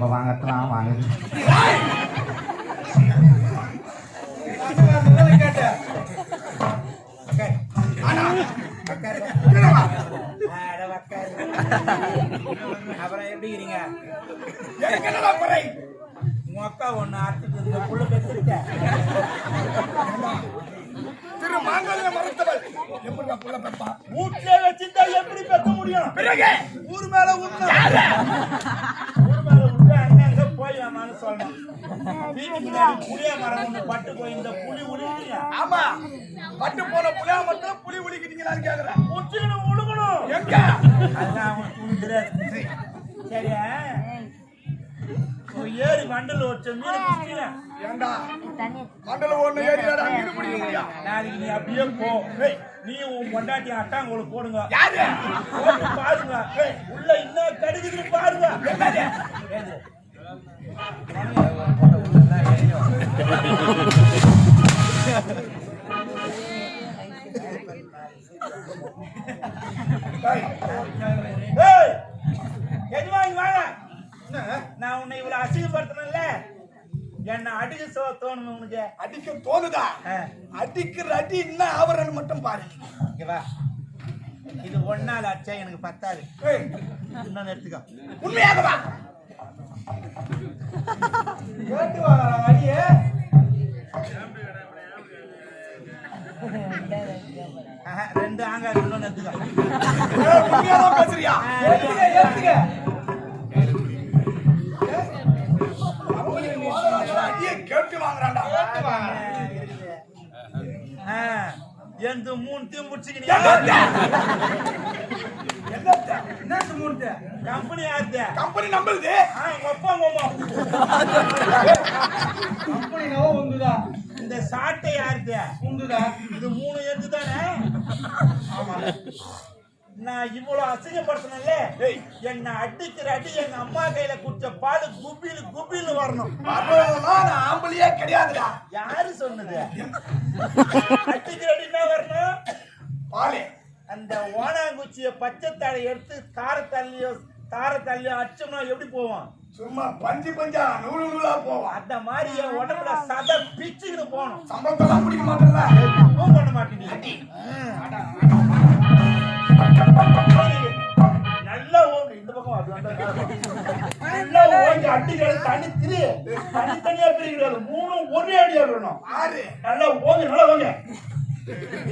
நம்ம வாங்கத்தான் வாங்க அப்புறம் எப்படி இருக்கீங்க உங்க ஒன்னு அறுத்துட்டு இந்த புள்ள பெற்றிருக்க திரு மாங்கல்ய மறுத்தவள் எப்படி புள்ள எப்படி பெற்க முடியும் ஊர் மேல ஊர் புளிய மரம் ஒண்ணு பட்டு போய் இந்த புளி உளிக்கிறீங்க ஆமா. பட்டு போன புளியா மட்டும் புலி உளிக்கிட்டீங்களான்னு கேக்குறேன். உச்சிக்கணும் உழுகணும். எங்க? அதுதான் அவன் துணிஞ்சிடாது சரியா? ஒரு ஏரி மண்டல வச்ச மீன் பிடிச்சிங்க ஏண்டா? மண்டல ஒண்ணு ஏரியாடா மீன் பிடிக்க நாளைக்கு நீ அப்படியே போ. நீ உன் பொண்டாட்டி அட்டாங்கோல போடுங்க. யாரு? போட்டு பாருங்க. உள்ள இன்னும் கடுக்குதுன்னு பாருங்க. என்னது? நான் உன்னை இவ்வளவு அசிங்கப்படுத்தணும்ல என்ன அடிக்க சோ தோணும் உனக்கு. அடிக்க தோணுதா? அடிக்கிற அடி என்ன ஆவரன்னு மட்டும் பாரு. இங்க வா. இது ஒன்னால அச்சா எனக்கு பத்தாது. இன்னொன்னு எடுத்துக்கோ. உண்மையாக வா கேட்டு வாங்க அடியே. ரெண்டு இன்னொன்னு எடுத்துக்கோ. பேசுறியா? எடுத்துக்க எடுத்துக்க. வாங்குறாங்க, கேட்டு வாங்குறான்டா. எந்த மூணு முடிச்சுக்கினியா என்னத்த? கம்பெனி ஆறுது கம்பெனி உங்க அப்பா அம்மா. இந்த சாட்டை யாருது இது மூணு எது தானே? நான் இவ்வளவு அசிங்கப்படுத்தணும்ல என்ன அடிக்கிற அடி எங்க அம்மா கையில குடிச்ச பால் குப்பில குப்பில வரணும். ஆம்பளையே கிடையாதுடா. யாரு சொன்னது? அடிக்கிற அடினா வரணும். பாலே. அந்த ஓனாங்குச்சிய பச்சை தாளை எடுத்து தார தள்ளியோ தார தள்ளியோ அச்சோம்னா எப்படி போவோம்? சும்மா பஞ்சு பஞ்சா நூறு நூலா போவான் அந்த மாதிரி என் உடம்புல சத பிச்சுக்கிட்டு போகணும். சம்பளத்தெல்லாம் பிடிக்க மாட்டேன்ல. எப்பவும் பண்ண மாட்டேங்குது நல்லா ஓடு இந்த பக்கம் அது வந்தா நல்லா ஓடி அடிக்கிற தனி திரு. தனித்தனியா பிரிக்கிறாரு மூணும் ஒரே அடியா விடணும் ஆறு. நல்லா ஓங்க நல்லா ஓங்க.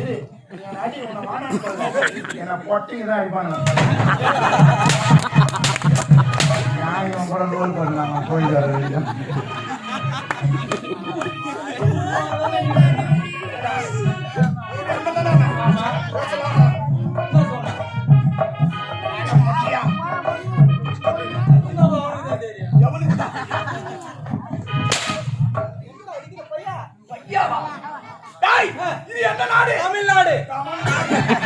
இரு. என்ன பொட்டிங்க தான் அடிப்பாங்க நாடு? தமிழ் 干嘛呢？